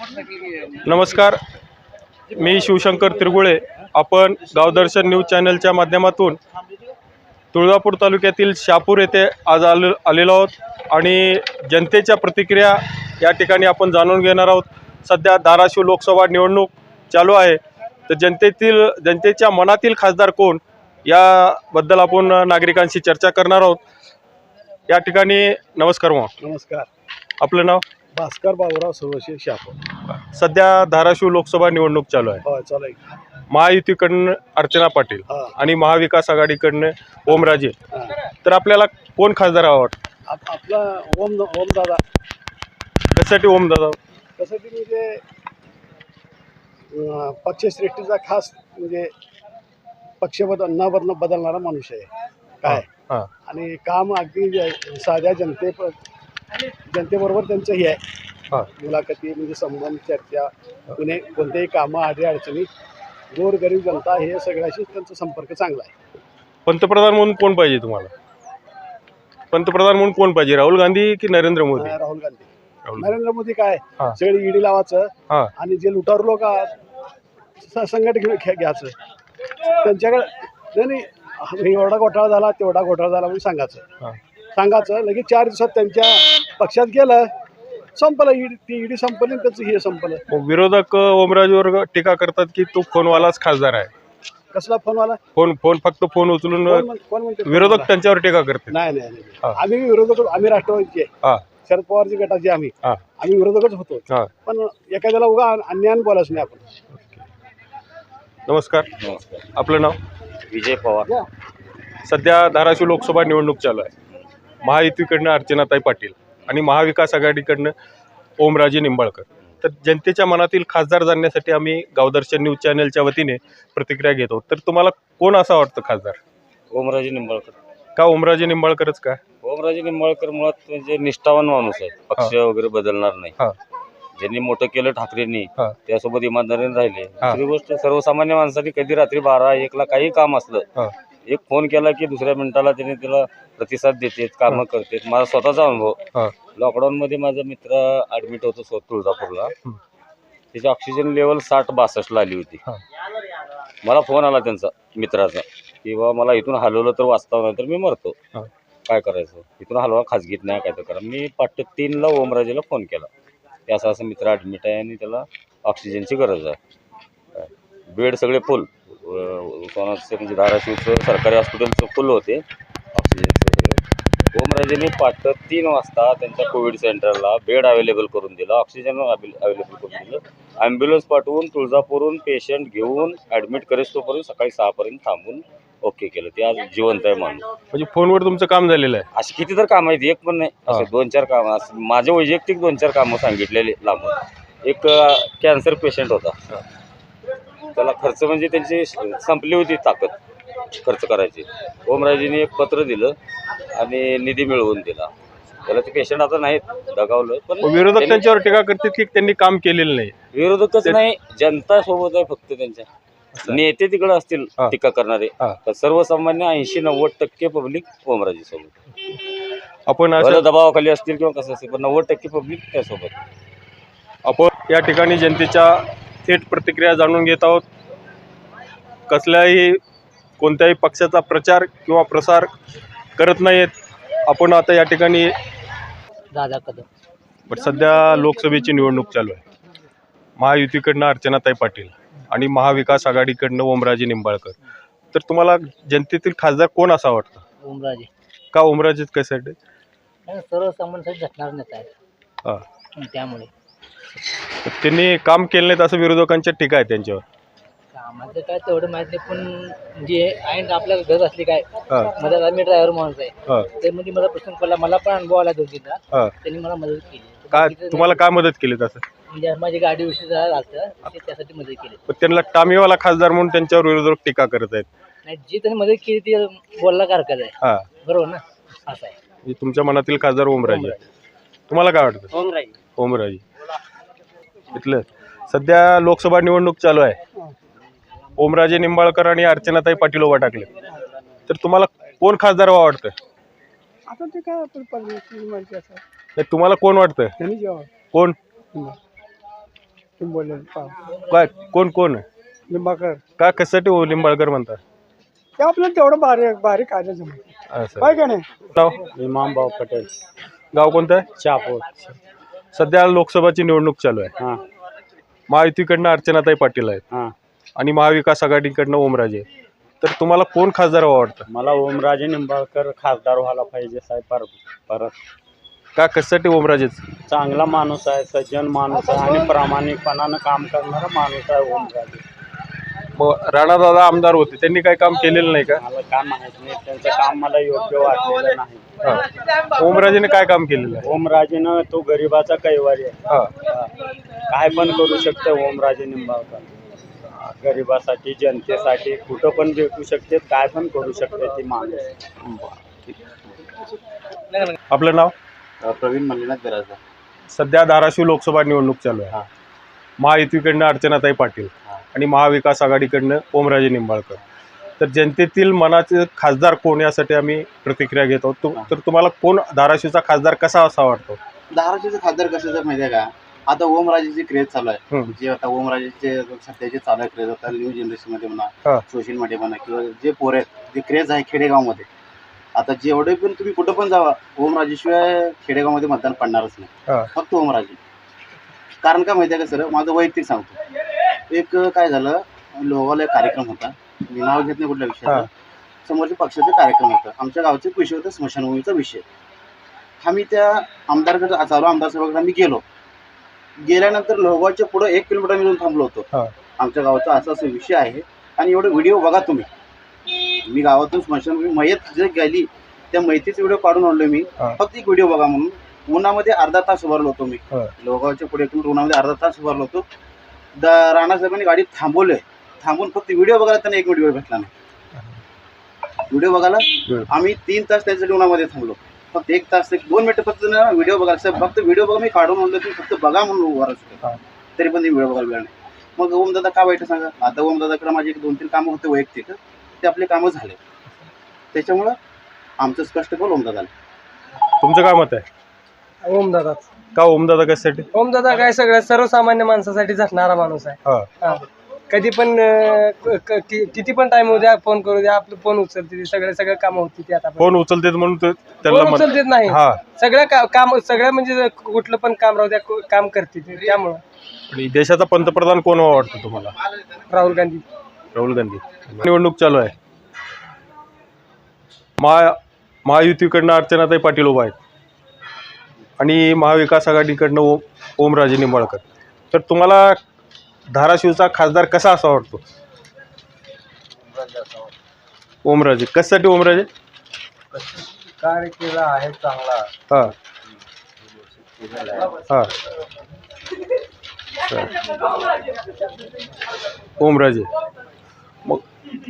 नमस्कार. मी शिवशंकर तिरगुळे. आपण गावदर्शन न्यूज चॅनलच्या माध्यमातून तुळजापूर तालुक्यातील शहापूर येथे आज आल आलेलो आहोत आणि जनतेच्या प्रतिक्रिया या ठिकाणी आपण जाणून घेणार आहोत. सध्या धाराशिव लोकसभा निवडणूक चालू आहे. तर जनतेतील जनतेच्या मनातील खासदार कोण? याबद्दल आपण नागरिकांशी चर्चा करणार आहोत. या ठिकाणी नमस्कार मग नमस्कार. आपलं नाव? भास्कर बाबुराव सुरवशी शापूर सध्या धाराशिव लोकसभा निवडणूक चालू आहे. हो चालेल महायुतीकडनं अर्चना पाटील हा. आणि महाविकास आघाडीकडनं ओमराजे. हा. तर आपल्याला कोण खासदार आवडतं आप- आपला ओम ओम दादा त्यासाठी ओमदादा? कसं की म्हणजे अं, पक्षश्रेष्ठीचा खास म्हणजे पक्ष बदल न बदल बदलणारा माणूस आहे. काय? हां आणि काम अगदी ज- साध्या जनते जनतेबरोबर त्यांचं हे आहे. मुलाखती म्हणजे संबंध चर्चा कुणे कोणतेही कामं आडी अडचणी गोरगरीब जनता हे सगळ्याशी त्यांचा संपर्क चांगला आहे. पंतप्रधान म्हणून कोण पाहिजे तुम्हाला? पंतप्रधान म्हणून कोण पाहिजे? राहुल गांधी की नरेंद्र मोदी? राहुल गांधी. नरेंद्र मोदी काय? सगळी ईडी लावायचं आणि जे लुटारू लोक खे- घ्यायचं. त्यांच्याकडे नाही एवढा घोटाळा झाला तेवढा घोटाळा झाला म्हणून सांगायचं. सांगायचं लगेच चार दिवसात त्यांच्या पक्षात गेलं संपलं ईडी ती ईडी संपली आणि त्याचं हे संपलं. मग विरोधक ओमराजेवर टीका करतात की तो फोनवालाच खासदार आहे. कसला फोन आला फोन फोन फक्त फोन उचलून कोण म्हण- कोण म्हणते विरोधक त्यांच्यावर टीका करते नाही नाही नाही. हां. आम्ही विरोधक आम्ही राष्ट्रवादीचे आहे. हां. शरद पवारची गटाचे आम्ही. हां. आम्ही विरोधकच होतो. हां. पण एखाद्याला उगा अन्यान बोलायचं नाही आपण. नमस्कार. आपलं नाव? विजय पवार. सध्या धाराशिव लोकसभा निवडणूक चालू आहे. महायुतीकडनं अर्चनाताई पाटील आणि महाविकास आघाडीकडनं ओमराजे निंबाळकर. तर जनतेच्या मनातील खासदार जाणण्यासाठी आम्ही गावदर्शन न्यूज चॅनलच्या वतीने प्रतिक्रिया घेतो. तर तुम्हाला कोण असा वाटतं खासदार? ओमराजे निंबाळकर. का ओमराजे निंबाळकरच का? ओमराजे निंबाळकर मुळात म्हणजे निष्ठावान माणूस आहे पक्ष वगैरे बदलणार नाही. हां. ज्यांनी मोठं केलं ठाकरेंनी हां. त्यासोबत इमानदारीने राहिले. दुसरी गोष्ट सर्वसामान्य माणसांनी कधी रात्री बारा एकला काही काम असलं हां. एक फोन केला की दुसऱ्या मिनिटाला त्याने त्याला प्रतिसाद देतात कामं करतात. माझा स्वतःचा अनुभव. लॉकडाऊन मध्ये माझा मित्र ऍडमिट होतो स्व- तुळजापूरला. त्याची ऑक्सिजन लेवल साठ बासष्टला आली होती. मला फोन आला त्यांचा मित्राचा की बाबा मला इथून हलवलं तर वाचता नाही तर मी मरतो. हां. काय करायचं? इथून हलवा खाजगीत नाही काय तर करा. मी पाठ तीनला ओमराजेला फोन केला. की असं असं मित्र ॲडमिट आहे आणि त्याला ऑक्सिजनची गरज आहे. बेड सगळे फुल उस्मानाबादचं म्हणजे धाराशिवचं सरकारी हॉस्पिटलचं फुल होते. ऑक्सिजनचं ओमराजेने पाठ तीन वाजता त्यांच्या कोविड सेंटरला बेड अवेलेबल करून दिलं. ऑक्सिजन अवेलेबल करून दिलं. ॲम्ब्युलन्स पाठवून तुळजापूरहून पेशंट घेऊन ॲडमिट करेस तोपर्यंत सकाळी सहापर्यंत थांबून ओके केलं. ते आज जिवंत आहे माणूस. म्हणजे फोनवर तुमचं काम झालेलं आहे? अशी किती तर कामं आहेत एक पण नाही. असे हा. दोन चार कामं असं माझे वैयक्तिक दोन चार कामं सांगितलेले लांबून. एक कॅन्सर पेशंट होता. त्याला खर्च म्हणजे त्यांची संपली होती ताकद खर्च करायची. ओमराजेने एक पत्र दिलं आणि निधी मिळवून दिला. त्याला ते पेशंट आता नाहीत दगावलं पण विरोधक त्यांनी- त्यांच्यावर टीका करतात की त्यांनी काम केलेलं नाही? विरोधकच नाही जनता सोबत आहे फक्त त्यांच्या. नेते तिकडे असतील हा. टीका करणारे हा. तर सर्वसामान्य ऐंशी नव्वद टक्के पब्लिक ओमराजे सोबत आपण अशा दबावाखाली असतील किंवा कसं असेल पण नव्वद टक्के पब्लिक त्यासोबत. आपण या ठिकाणी जनतेच्या थेट प्रतिक्रिया जाणून घेत आहोत. कसल्याही कोणत्याही पक्षाचा प्रचार किंवा प्रसार करत नाहीत. आपण आता या ठिकाणी दादा कदम. बट सध्या लोकसभेची निवडणूक चालू आहे. महायुतीकडनं अर्चनाताई पाटील आणि महाविकास आघाडीकडनं ओमराजे निंबाळकर. तर तुम्हाला जनतेतील खासदार कोण असा वाटतं? ओमराजे. का ओमराजेच कशासाठी? सर्वसामान्यांसाठी झटणार नेता आहेत. हां. त्यामुळे. त्यांनी काम केलं नाहीत असं विरोधकांच्या टीका आहे त्यांच्यावर. कामाचं काय तेवढं माहीत नाही पण जे आहे ना आपल्या घर असली काय हां. माझ्या आम्ही ड्रायव्हर माणूस आहे. हां. ते म्हणजे मला प्रश्न पडला मला पण अनुभव आला दोन तीनदा हां. त्यांनी मला मदत केली. काय बाकीचं तुम्हाला काय मदत केली तसं? म्हणजे माझी गाडी उशीर झाला लागतं ते त्यासाठी मदत केली. पण त्यांना टामीवाला खासदार म्हणून त्यांच्यावर विरोधक टीका करत आहेत. नाही जी त्यांनी मदत केली ती बोलला का हरकत आहे. हां. बरोबर ना? असं आहे. हे तुमच्या मनातील खासदार ओमराजे. तुम्हाला काय वाटतं? ओमराजे. ओमराजे. इथलं. सध्या लोकसभा निवडणूक चालू आहे. ओमराजे निंबाळकर आणि अर्चनाताई पाटील उभा टाकले. तर तुम्हाला कोण खासदार व्हावं वाटतं? आता ते काय आपण परमेश्वर माहिती असं नाही, तुम्हाला कोण वाटतं? त्यांनी जेव्हा कोण? काय? कोण कोण? आहे? लिंबाकर का कशासाठी ओ लिंबाळकर म्हणतात? ते आपल्याला तेवढं बारीक बारीक काय जमत असं. काय का नाही? नाव? इमामभाऊ पटेल. गाव कोणतं? आहे शहापूर सध्या लोकसभाची निवडणूक चालू आहे. हां. महायुतीकडनं अर्चनाताई पाटील आहेत. हां. आणि महाविकास आघाडीकडनं ओमराजे. तर तुम्हाला कोण खासदार वाटतं? मला ओमराजे निंबाळकर खासदार व्हायला पाहिजे साहेब पर परत का? कशासाठी ओमराजेच? चांगला माणूस आहे सज्जन माणूस आहे आणि प्रामाणिकपणानं काम करणारा माणूस आहे ओमराजे. मग राणादादा आमदार होते त्यांनी काही काम केलेलं नाही का? मला काय माहीत नाही त्यांचं काम मला योग्य वाटलेलं नाही. हा. ओमराजेने काय काम केलेलं आहे? ओमराजेनं तो गरिबाचा कैवारी आहे. हा. हा. काय पण करू शकते ओमराजे निंबाळकर. गरिबासाठी जनतेसाठी कुठं पण भेटू शकते काय पण करू शकते ती माणूस. आपलं नाव? प्रवीण बिराजदार सध्या धाराशिव लोकसभा निवडणूक चालू आहे. महायुतीकडनं अर्चनाताई पाटील. आणि महाविकास आघाडीकडनं ओमराजे निंबाळकर. तर जनतेतील मनाचे खासदार कोण यासाठी आम्ही प्रतिक्रिया घेत आहोत? तु- तर तुम्हाला कोण धाराशिवचा खासदार कसा असा वाटतो? धाराशिवचं खासदार कसं जर माहिती आहे का? आता ओमराजेची क्रेज चालू आहे. हम्म. जे आता ओमराजेचे सध्याचे चालू आहे क्रेज आता न्यू जनरेशनमध्ये म्हणा हा. सोशल मीडिया म्हणा किंवा जे पोर आहेत जे क्रेज आहे खेडेगावमध्ये. आता जेवढे पण तुम्ही कुठं पण जावा ओमराजेशिवाय खेडेगावमध्ये मतदान पडणारच हा. नाही फक्त ओमराजे. कारण काय माहिती आहे का सर? माझं वैयक्तिक सांगतो. एक काय झालं लोगाला एक कार्यक्रम होता. मी नाव घेत नाही कुठल्या. विषयाचा समोरच्या पक्षाचा कार्यक्रम होता. आमच्या गावचा विषय होता स्मशानभूमीचा विषय. आम्ही त्या आमदारकडे चालू आमदार साहेबाकडे आम्ही गेलो. गेल्यानंतर लोहगावच्या पुढे एक किलोमीटर मी जाऊन थांबलो. होतो. आमच्या गावाचा असा असा विषय आहे. आणि एवढे व्हिडिओ बघा तुम्ही. मी गावातून स्मशानभूमी मयत जे गेली त्या मैतीचे व्हिडिओ काढून आणलो मी. फक्त एक व्हिडिओ बघा म्हणून. उन्हामध्ये अर्धा तास उभारलो होतो मी. लोहगावच्या पुढे उन्हामध्ये अर्धा तास उभारलो होतो. द राणा साहेबांनी गाडी थांबवले थांबून फक्त व्हिडिओ बघायला त्यांना एक व्हिडिओ भेटला नाही. व्हिडिओ बघायला. आम्ही तीन तास त्याच्यासाठी उन्हामध्ये थांबलो. फक्त एक तास एक दोन मिनिटं फक्त व्हिडिओ बघायला. साहेब फक्त व्हिडिओ बघा मी काढून आणलो तुम्ही फक्त बघा म्हणून उभा हा. तरी पण ते व्हिडिओ बघायला वेळ नाही. मग ओमदादा का वाईट सांगा? आता ओमदादाकडे माझे एक दोन तीन कामं होते वैयक्तिक. ते आपले कामं झाले. त्याच्यामुळं आमचं स्पष्ट कळ ओमदादाला तुमचं काय मत आहे? ओमदादाच का ओमदादा कशासाठी? ओमदादा काय सगळं सर्वसामान्य माणसासाठी झटणारा माणूस आहे. हा. हा. कधी पण अं, क- क- कि- किती पण टाइम होऊ द्या फोन करू द्या आपलं फोन उचलते सगळे सगळे काम होती ते आता. फोन उचलतेत म्हणून ते- त्यांना फोन मत उचलतेच नाही. हा. सगळं का- काम सगळं म्हणजे कुठलं पण काम राहू द्या को- काम करते ते. त्यामुळं. आणि देशाचा पंतप्रधान कोण व्हावं वाटतं तुम्हाला? राहुल गांधी. राहुल गांधी. निवडणूक चालू आहे. महा महायुतीकडनं अर्चनाताई पाटील उभा आहेत. आणि महाविकास आघाडीकडनं ओम ओमराजे निंबाळकर. तर तुम्हाला धाराशिवचा खासदार कसा असा वाटतो? ओमराजे. कशासाठी ओमराजे? कार्य केला आहे चांगला? हां. हां. ओमराजे. मग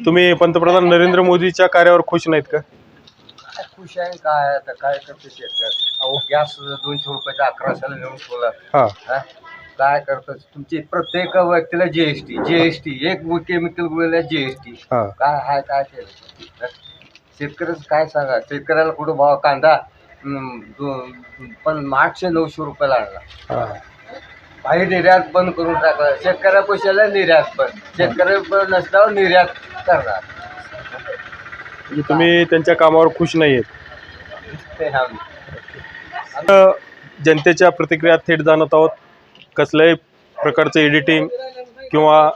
तुम्ही पंतप्रधान नरेंद्र मोदीच्या कार्यावर खुश नाहीत का? खुश आहे काय आता काय करते शेतकरी? अहो गॅस दोनशे रुपयाचा अकराशेला नेऊन ठेवला. हां. हा? काय करतात तुमची प्रत्येक व्यक्तीला जीएसटी जीएसटी एक केमिकल गोळ्याला जीएसटी हां. काय हाय काय केलं शेतकऱ्याचं काय सांगा? शेतकऱ्याला कुठं भाव कांदा हम्म, दो- पण आठशे नऊशे रुपयाला आणला हां. काही निर्यात बंद करून टाकला. शेतकऱ्या पैशाला निर्यात बंद. शेतकऱ्या नसल्यावर निर्यात करणार. म्हणजे तुम्ही त्यांच्या कामावर खुश नाही आहेत जनतेच्या प्रतिक्रिया थेट जाणत आहोत. कसल्याही प्रकारचं एडिटिंग किंवा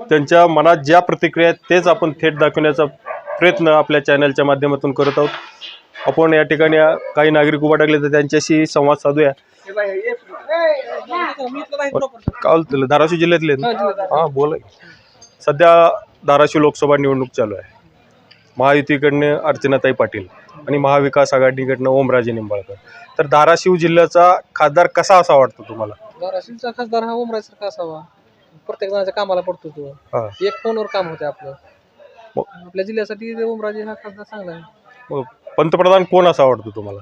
त्यांच्या मनात ज्या प्रतिक्रिया आहेत तेच आपण थेट दाखवण्याचा प्रयत्न आपल्या चॅनलच्या माध्यमातून करत आहोत. आपण या ठिकाणी काही नागरिक उभा टाकले तर त्यांच्याशी संवाद साधूया. काल तुला धाराशिव जिल्ह्यातले? हां बोला सध्या धाराशिव लोकसभा निवडणूक चालू आहे. महायुतीकडनं अर्चनाताई पाटील आणि महाविकास आघाडीकडनं ओमराजे निंबाळकर. तर धाराशिव जिल्ह्याचा खासदार कसा असा वाटतो तुम्हाला? धाराशिवचा खासदार हा उमरासारखा असावा. प्रत्येक जणाच्या कामाला पडतो तो. हां. एक फोनवर काम होते आपलं. मग- आपल्या जिल्ह्यासाठी ओमराजे हा खासदार चांगला आहे. मग पंतप्रधान कोण असा वाटतो तुम्हाला?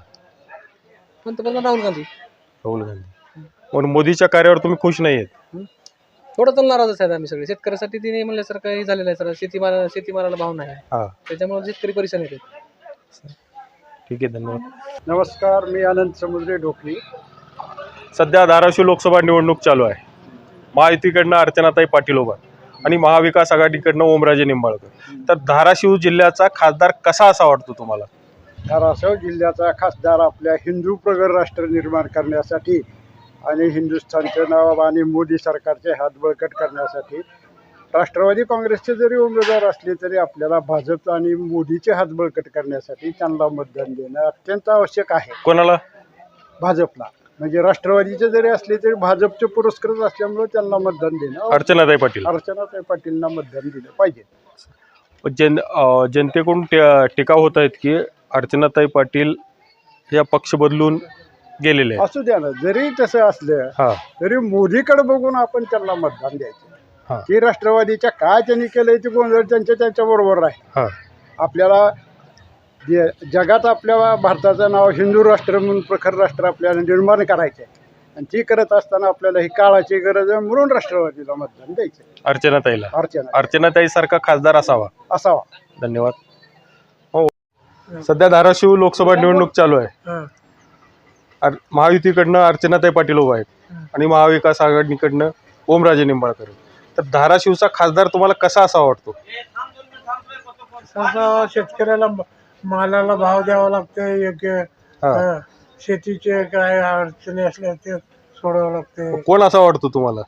पंतप्रधान राहुल गांधी. राहुल गांधी. मोदीच्या कार्यावर तुम्ही खुश नाही आहेत थोडं तर नाराजच आहेत आम्ही सगळे. शेतकऱ्यासाठी तिने म्हणल्यासारखं हे झालेलं आहे सर. शेतीमाला शेतीमालाला भाव नाही हां. त्याच्यामुळे शेतकरी परेशान येते ठीक आहे धन्यवाद. नमस्कार मी अनंत समुद्रे ढोकली. सध्या धाराशिव लोकसभा निवडणूक चालू आहे. महायुतीकडनं अर्चनाताई पाटील उभा आणि महाविकास आघाडीकडनं ओमराजे निंबाळकर. तर धाराशिव जिल्ह्याचा खासदार कसा असा वाटतो तुम्हाला? धाराशिव जिल्ह्याचा खासदार आपल्या हिंदू प्रगत राष्ट्र निर्माण करण्यासाठी आणि हिंदुस्थानचे नाव आणि मोदी सरकारचे हात बळकट करण्यासाठी राष्ट्रवादी काँग्रेसचे जरी उमेदवार असले तरी आपल्याला भाजप आणि मोदीचे हात बळकट करण्यासाठी त्यांना मतदान देणं अत्यंत आवश्यक आहे. कोणाला? भाजपला. म्हणजे राष्ट्रवादीचे जरी असले तरी भाजपचे पुरस्कृत असल्यामुळे त्यांना मतदान देणं अर्चनाताई पाटील. अर्चनाताई पाटीलना मतदान दिलं पाहिजे. जन जनतेकडून टी- टीका होत आहेत की अर्चनाताई पाटील या पक्ष बदलून गेलेले आहेत. असू द्या ना जरी तसं असलं हा. तरी मोदीकडे बघून आपण त्यांना मतदान हा. द्यायचं की राष्ट्रवादीच्या काय त्यांनी केलंय ते गोंधळ त्यांच्या त्यांच्या बरोबर आहे हा. आपल्याला जे जगात आपल्या भारताचं नाव हिंदू राष्ट्र म्हणून प्रखर राष्ट्र आपल्याला निर्माण करायचं आहे आणि ती करत असताना आपल्याला ही काळाची गरज आहे म्हणून राष्ट्रवादीला मतदान द्यायचं अर्चनाताईला. अर्चना. अर्चनाताई सारखा खासदार असावा. असावा. धन्यवाद. हो. सध्या धाराशिव लोकसभा निवडणूक चालू आहे. अर- महायुतीकडनं अर्चनाताई पाटील उभा आहेत आणि महाविकास आघाडीकडनं ओमराजे निंबाळकर. आहेत. तर धाराशिवचा खासदार तुम्हाला कसा असा वाटतो? शेतकऱ्याला म- मालाला भाव द्यावा लागतो योग्य हा. शेतीचे काय अडचणी असल्या ते सोडावं लागते कोण असा वाटतो तुम्हाला?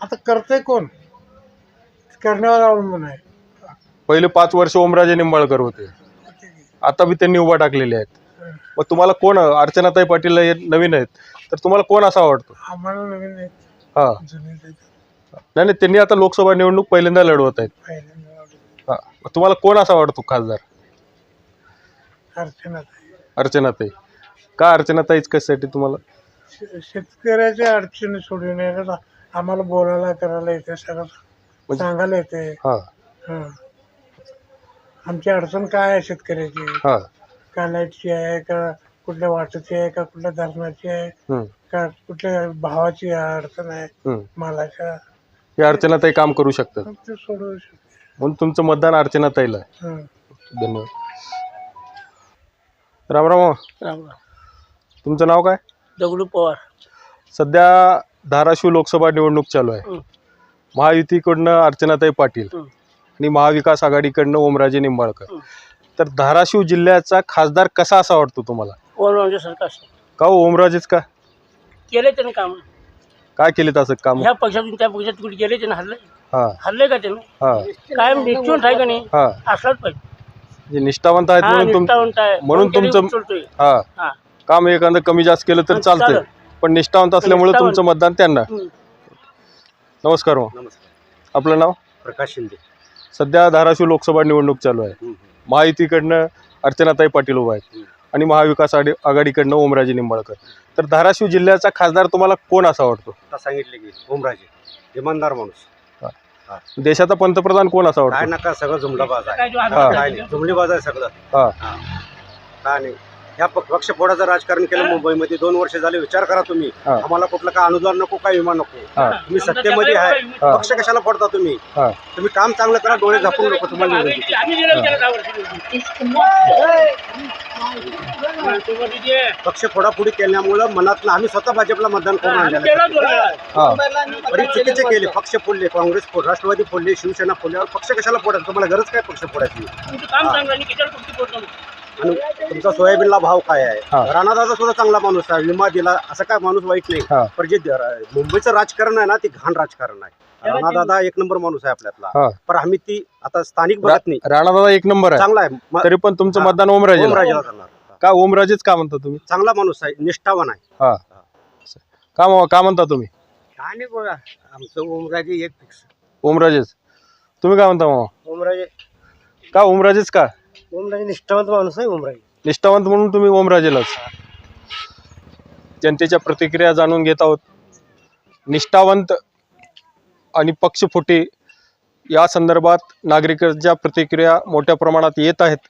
आता करते कोण? करण्यावर अवलंबून आहे. पहिले पाच वर्ष ओमराजे निंबाळकर होते. आता बी त्यांनी उभा टाकलेले आहेत. मग तुम्हाला कोण अर्चनाताई पाटील हे नवीन आहेत तर तुम्हाला कोण असा वाटतो आम्हाला नवीन आहेत, हा. जुने आहेत, नाही नाही त्यांनी आता लोकसभा निवडणूक पहिल्यांदा लढवत आहेत. पहिल्यांदा. हा. मग तुम्हाला कोण असा वाटतो खासदार. अर्चनाताई. का अर्चनाताईच कशासाठी तुम्हाला? शे- शेतकऱ्याच्या अडचणी सोडविण्याला आम्हाला बोलायला करायला येते सगळं म्हणजे- सांगायला येते. हा. हा. आमची अडचण काय आहे शेतकऱ्याची? हा. का लाईटची आहे का कुठल्या वाटेची आहे का कुठल्या धरणाची आहे हम्म, का कुठल्या भावाची अडचण आहे हम्म. मालाच्या? हे अर्चनाताई काम करू शकतात. मग ते सोडवू शकते म्हणून तुमचं मतदान अर्चनाताईला आहे हं. धन्यवाद. राम राम तुमचं नाव काय? दगडू पवार. सध्या धाराशिव लोकसभा निवडणूक चालू आहे. हं. महायुतीकडनं अर्चनाताई पाटील हं. आणि महाविकास आघाडीकडनं ओमराजे निंबाळकर. हं. तर धाराशिव जिल्ह्याचा खासदार कसा असा वाटतो तुम्हाला? ओरवांचे सरकार का हो ओमराजेच का? केले त्याने काम. काय केले तसं काम? ह्या पक्षातून त्या पक्षात कुठे गेले त्याने हल्ले हा. हल्ले का त्याने? हा. काय निश्चित आहे का नाही? हा. असलाच पाहिजे. जे निष्ठावंत आहेत हा म्हणून तुम निष्ठावंत आहे. म्हणून तुमचं- उचलतोय. हा. हा. काम एखादं कमी जास्त केलं तर चालतंय. चालेल. पण निष्ठावंत असल्यामुळे निष्ठावंत. तुमचं मतदान त्यांना. नमस्कार हो. नमस्कार. आपलं नाव? प्रकाश शिंदे. सध्या धाराशिव लोकसभा निवडणूक चालू आहे. महायुतीकडनं अर्चनाताई पाटील उभा आहेत आणि महाविकास आघाडी आघाडीकडनं ओमराजे निंबाळकर. तर धाराशिव जिल्ह्याचा खासदार तुम्हाला कोण असा वाटतो? आता सांगितले की ओमराजे इमानदार माणूस. देशाचा पंतप्रधान कोण असा काय वाटतो? नका सगळं जुमलाबाज आहे. हा. आधार काय नाही जुमलीबाज आहे सगळं. हा. काय नाही. ह्या प- पक्षपोडाचं राजकारण केलं मुंबईमध्ये दोन वर्ष झाले. विचार करा तुम्ही. आम्हाला कुठलं काय अनुदान नको काय विमा नको. तुम्ही सत्तेमध्ये आहे. हा. पक्ष कशाला पडता तुम्ही. तुम्ही काम चांगलं करा डोळे झाकून नको तुम्हाला. पक्ष फोडाफोडी केल्यामुळं मनात आम्ही स्वतः भाजपला मतदान करून आणलेलं बरीच चुकीचे केले. पक्ष फोडले काँग्रेस फोड राष्ट्रवादी फोडले शिवसेना फोडल्यावर पक्ष कशाला फोडायचं? तुम्हाला गरज काय पक्ष फोडायची? तुमचं काम चांगलं आणि तुमची सोयाबीनला भाव काय आहे? हा. राणादादा सुद्धा चांगला माणूस आहे विमा दिला असं काय माणूस वाईट नाही. हा. पण जे द- मुंबईचं राजकारण आहे ना ते घाण राजकारण आहे. राणादादा एक नंबर माणूस आहे आपल्यातला. पण आम्ही ती आता स्थानिक बघत नाही. राणादादा एक नंबर आहे. चांगला आहे. म- तरी पण तुमचं हा. मतदान ओमराजे ओमराजेला करणार. का ओमराजेच का म्हणता तुम्ही? चांगला माणूस आहे निष्ठावान आहे. हा. का म- का म्हणता तुम्ही? काय नाही बघा आमचं ओमराजे एक फिक्स ओमराजेच. तुम्ही काय म्हणता मग ओमराजे. का ओमराजेच का? ओमराजे निष्ठावंत माणूस आहे ओमराजे. निष्ठावंत म्हणून तुम्ही ओमराजेलाच. जनतेच्या प्रतिक्रिया जाणून घेत आहोत. निष्ठावंत आणि पक्षफुटी या संदर्भात नागरिकांच्या प्रतिक्रिया मोठ्या प्रमाणात येत आहेत.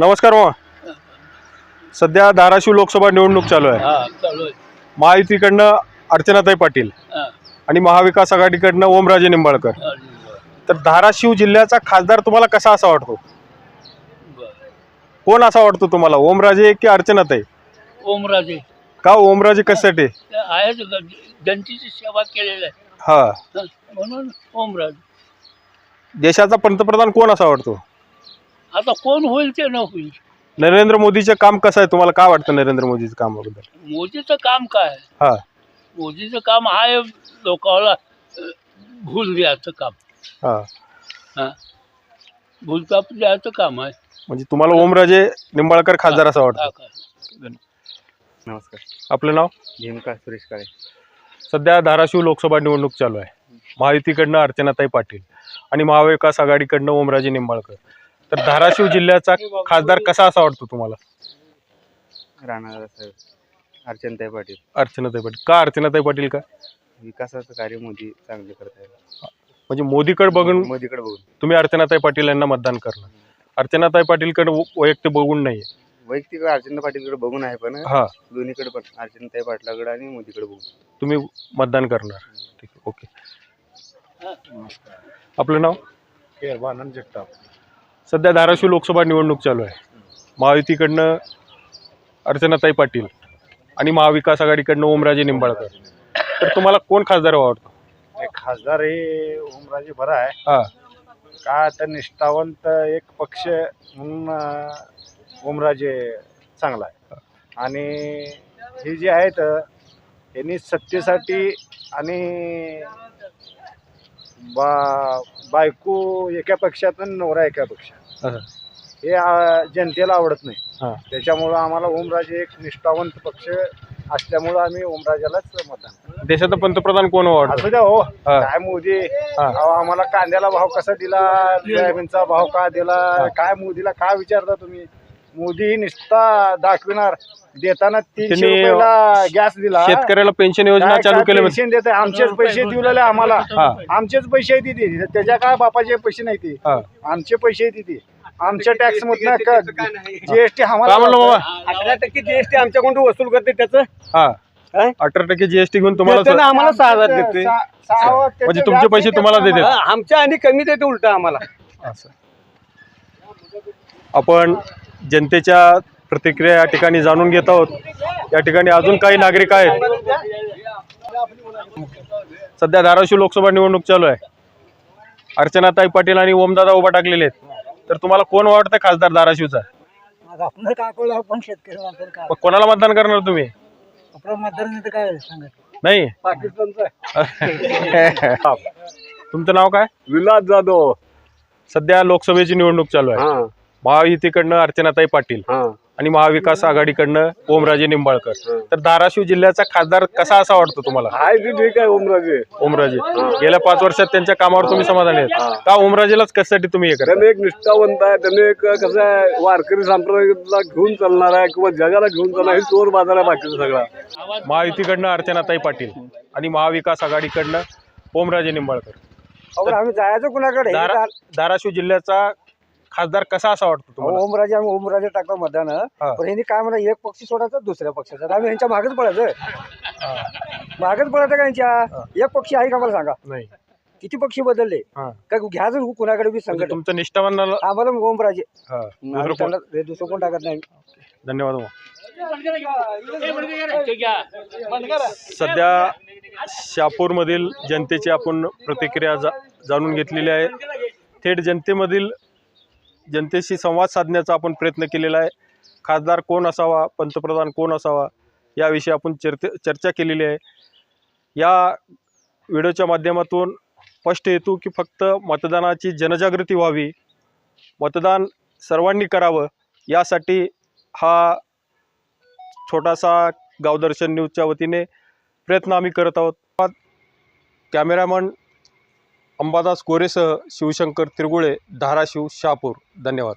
नमस्कार मामा. सध्या धाराशिव लोकसभा निवडणूक चालू आहे. महायुतीकडनं अर्चनाताई पाटील आणि महाविकास आघाडीकडनं ओमराजे निंबाळकर. तर धाराशिव जिल्ह्याचा खासदार तुम्हाला कसा असा वाटतो? कोण असा वाटतो तुम्हाला? ओमराजे की अर्चनाताई ओमराजे. का ओमराजे कशासाठी? ते आहेच ग- जनतेची सेवा केलेली आहे. हा. म्हणून ओमराज. देशाचा पंतप्रधान कोण असा वाटतो? आता कोण होईल ते न होईल. नरेंद्र मोदीचं काम कसं आहे? तुम्हाला काय वाटतं नरेंद्र मोदीचं कामाबद्दल? मोदीचं काम काय हा. मोदीचं काम आहे लोकांना अ, भूल द्यायचं काम. हा. हा. भूलताप द्यायचं काम आहे. म्हणजे तुम्हाला ओमराजे निंबाळकर खासदार असं वाटतं. नमस्कार. आपलं नाव? भीमका सुरेश काळे. सध्या धाराशिव लोकसभा निवडणूक चालू आहे. महायुतीकडनं अर्चनाताई पाटील आणि महाविकास आघाडीकडनं ओमराजे निंबाळकर. तर धाराशिव जिल्ह्याचा खासदार कसा असा वाटतो तुम्हाला? राणा साहेब अर्चनताई पाटील. अर्चनाताई पाटील. का अर्चनाताई पाटील का? विकासाचं कार्य मोदी चांगले करत आहेत म्हणजे मोदीकडे बघून मोदीकडे बघून. तुम्ही अर्चनाताई पाटील यांना मतदान करणार. अर्चनाताई पाटीलकडे वैयक्तिक बघून नाही वैयक्तिक अर्चना पाटीलकडे बघून आहे पण हा. दोन्हीकडे पण अर्चनताई पाटलाकडे आणि मोदीकडे बघून. तुम्ही मतदान करणार. ठीक आहे ओके. आपलं नाव? केरबानंद जगताप. सध्या धाराशिव लोकसभा निवडणूक चालू आहे. महायुतीकडनं अर्चनाताई पाटील आणि महाविकास आघाडीकडनं ओमराजे निंबाळकर. तर तुम्हाला कोण खासदार आवडतो हे खासदार हे ओमराजे बरा आहे हा. का तर निष्ठावंत एक पक्ष म्हणून अं, ओमराजे चांगला आहे आणि हे जे आहेत यांनी सत्तेसाठी आणि बा बायको एका पक्षात आणि नवरा एका पक्षात. हे जनतेला आवडत नाही. त्याच्यामुळं आम्हाला ओमराजे एक निष्ठावंत पक्ष असल्यामुळं आम्ही ओमराजालाच मतदान. देशाचा पंतप्रधान कोण आवडतो असू द्या हो. हा. काय मोदी? हा. अहो, आम्हाला कांद्याला भाव कसा दिला? सोयाबीनचा भाव का दिला? काय मोदीला काय विचारता तुम्ही? मोदी नुसता दाखविणार. देताना तीनशे त्यांनी रुपयाला गॅस दिला. शेतकऱ्याला पेन्शन योजना चालू केली पेन्शन देते आमचेच पैसे दिलेले आम्हाला. हा. आमचेच पैसे आहेत ते त्याच्या काय बापाचे पैसे नाही ते. हा. आमचे पैसे आहेत ते आमच्या टॅक्स मधनं जीएसटी काय म्हणलं बाबा? अठरा टक्के जीएसटी आमच्याकडून वसूल करते त्याचं. हा. अठरा टक्के जीएसटी घेऊन तुम्हाला आम्हाला सहा हजार देते म्हणजे तुमचे पैसे तुम्हाला देतात. आमच्या आणि कमी देते उलट आम्हाला. असं. आपण जनतेच्या प्रतिक्रिया या ठिकाणी जाणून घेत आहोत. या ठिकाणी अजून काही नागरिक आहेत. सध्या धाराशिव लोकसभा निवडणूक चालू आहे. अर्चनाताई पाटील आणि ओमदादा उभा टाकलेले आहेत. तर तुम्हाला कोण वाटतं खासदार धाराशिवचा? आपण काय करू आपण शेतकरी माणसाला काय मग कोणाला मतदान करणार तुम्ही? आपलं मतदान तर काय सांगत नाही? तुमचं नाव काय? विलास जाधव. सध्या लोकसभेची निवडणूक चालू आहे. हा. महायुतीकडनं अर्चनाताई पाटील. हा. आणि महाविकास आघाडीकडनं ओमराजे निंबाळकर. तर धाराशिव जिल्ह्याचा खासदार कसा असा वाटतो तुम्हाला? हाय ते ठीक आहे ओमराजे. ओमराजे. गेल्या पाच वर्षात त्यांच्या कामावर तुम्ही समाधानी आहेत. का ओमराजेलाच कशासाठी तुम्ही हे करता? त्याने एक निष्ठावंत आहे त्याने एक कसं आहे वारकरी संप्रदायाला घेऊन चालणार आहे किंवा जगाला घेऊन चालणार हे चोर बाजार आहे बाकीचा सगळा. महायुतीकडनं अर्चनाताई पाटील आणि महाविकास आघाडीकडनं ओमराजे निंबाळकर. आम्ही जायचं कुणाकडे? धारा धाराशिव जिल्ह्याचा खासदार कसा असा वाटतो तुम्हाला? ओमराजे आम्ही ओमराजे टाकतो मतदान. हा. पण यांनी काय म्हणा एक पक्षी सोडायचं दुसऱ्या पक्षाचा. आम्ही यांच्या मागच पडायचं मागच पडायचं का यांच्या? एक पक्षी आहे का मला सांगा? नाही. किती पक्षी बदलले? हा. काय घ्यायचं कुणाकडे बी म्हणजे संकट तुमचं निष्ठावान आम्हाला ओमराजे. हा. आम्ही दुसरं कोण? त्यांना हे दुसरं कोण टाकत नाही? धन्यवाद मग. घ्या. सध्या शहापूरमधील जनतेची आपण प्रतिक्रिया जा जाणून घेतलेली आहे. थेट जनतेमधील जनतेशी संवाद साधण्याचा आपण प्रयत्न केलेला आहे. खासदार कोण असावा? पंतप्रधान कोण असावा? याविषयी आपण चर्चे चर्चा केलेली आहे. या व्हिडिओच्या माध्यमातून स्पष्ट येतो की फक्त मतदानाची जनजागृती व्हावी मतदान सर्वांनी करावं यासाठी हा छोटासा गावदर्शन न्यूजच्या वतीने प्रयत्न आम्ही करत आहोत. कॅमेरामन अंबादास कोरेसह शिवशंकर तिरगुळे धाराशिव शहापूर. धन्यवाद.